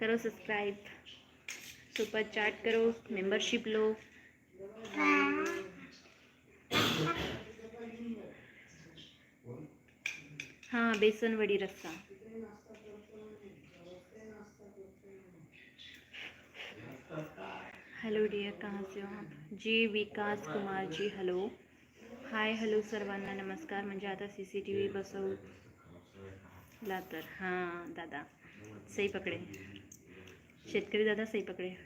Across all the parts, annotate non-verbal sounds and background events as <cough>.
करो subscribe, super chat करो, membership लो। हाँ बेसन वड़ी रस्सा। हेलो डिअर कहाँ से हो आप? जी, Vikas Kumar ji, hello. Hi, hello सर्वांना नमस्कार। म्हणजे आता सी सी टी व्ही बसवला तर हाँ, दादा। सही पकडे। शेतकरी दादा सही पकडे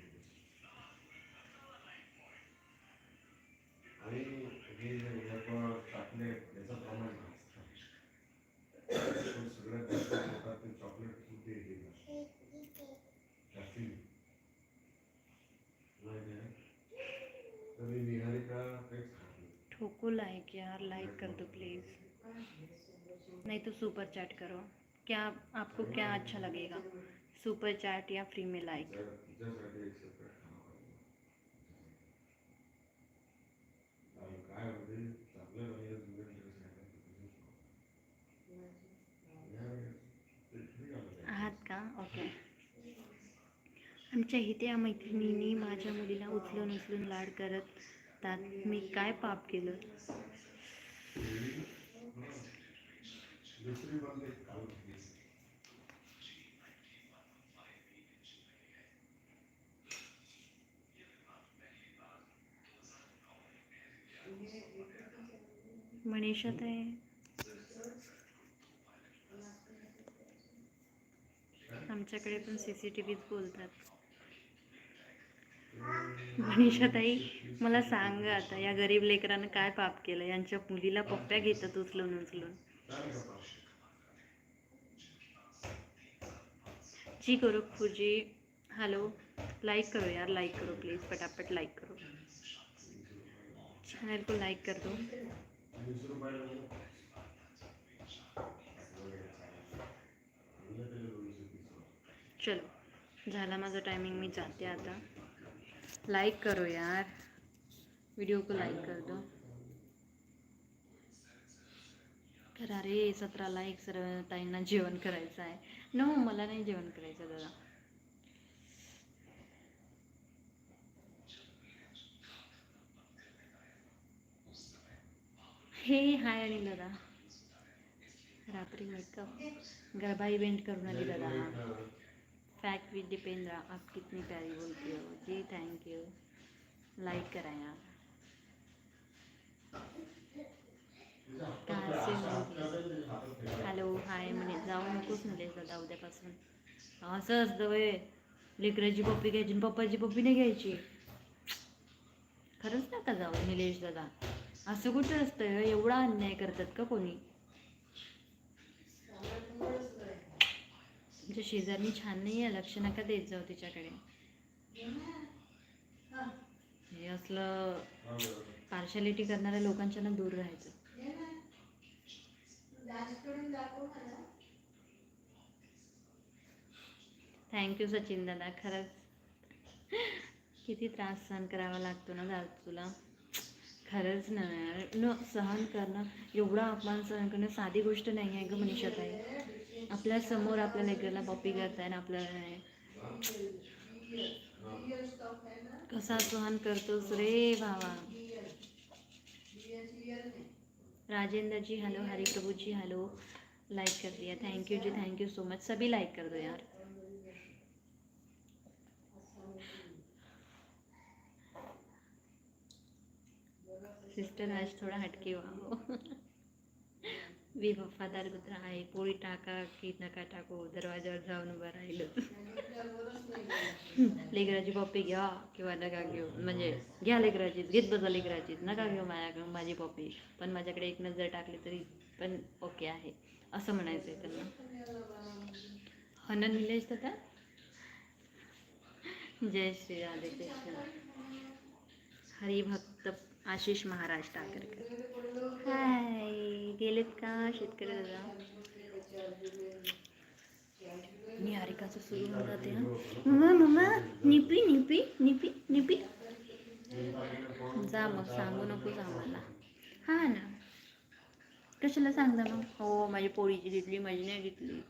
ठोको लाइक यार लाइक कर दो प्लीज़ नहीं तो सुपर चैट करो। क्या आपको क्या अच्छा लगेगा? सुपर चैट या फ्री में लाइक. आहात का? ओके आमच्या इथे या मैत्रिणींनी माझ्या मुलीला उचलून उचलून लाड करत तात. मी काय पाप केलं? दुसरी बंद एक काल होती. मनीषात आहे आमच्याकडे पण सी सी टी व्हीच बोलतात. मनीषाताई मला सांग आता या गरीब लेकरानं काय पाप केलं? यांच्या मुलीला पप्प्या घेतात उचलून उचलून. जी करू खुजी हॅलो लाइक करो यार लाईक करो प्लीज़ पटापट लाईक करो. चॅनल को लाइक कर दो. वीस रुपयाला चलो झाला माझा टायमिंग मी जाते आता. लाईक करो यार. वीडियो को लाइक कर दो. करा रे सतरा लाईक सर ताईंना जेवण करायचं आहे नो मला नाही जेवण करायचं दादा. हे हाय आणि दादा रात्री मेकअप गरबा इव्हेंट करून आली दादा फैक्ट विद दीपेंद्रा आप कितनी प्यारी बोलती हो. जी थैंक यू लाइक करा यार. कहाँ से हो हॅलो हाय म्हणे जाऊ नकोस म्हणे दादा उद्यापासून. असं असतं वय लेकराची पप्पी घ्यायची पप्पाची पप्पी नाही घ्यायची. खरंच नका जाऊ निलेश दादा. असं कुठं असतं? एवढा अन्याय करतात का कोणी? तुमच्या शेजारनी छान नाही आहे लक्ष नका देत जाऊ तिच्याकडे. हे असलं पार्शालिटी करणाऱ्या लोकांच्या ना दूर राहायचं. थँक्यू सचिन दादा. खरंच किती त्रास सहन करावा लागतो ना दादा तुला खरंच ना यार. न सहन करणं एवढा अपमान सहन करणं साधी गोष्ट नाही आहे गं मनीषात आहे आपल्यासमोर आपल्या लेकरला पॉपी करताय ना आपल्याला कसा सहन करतोस रे भावा? Rajendra ji hello Hari Prabhu ji hello. Like कर दिया. थैंक यू जी थैंक यू सो मच सभी लाइक कर दो यार. सिस्टर आज थोड़ा हटके हुआ हो वी वफादार कुत्रा आहे पोळी टाका की नका टाकू दरवाजावर जाऊन उभं राहिलं. <laughs> लेकराची पप्पी घ्या किंवा नका घेऊ. म्हणजे घ्या लेकराचीच घेत बजा लेकराचीच नका घेऊ माझ्याकडून माझी पप्पी. पण माझ्याकडे एक नजर टाकली तरी पण ओके आहे. असं म्हणायचं आहे त्यांना. हनन निलेश दादा? जय श्री राधे कृष्ण. हरिभक्त आशिष महाराज टाकरकर. हाय गेलेत का शेतकरी दादा? मी हारिकाचं सुरू होऊन जाते हा. मम्मा मम्मा निपी निपी निपी निपी. जा मग सांगू नकोस आम्हाला. हा ना. कशाला सांगता मग? हो माझी पोळीची घेतली माझी नाही घेतली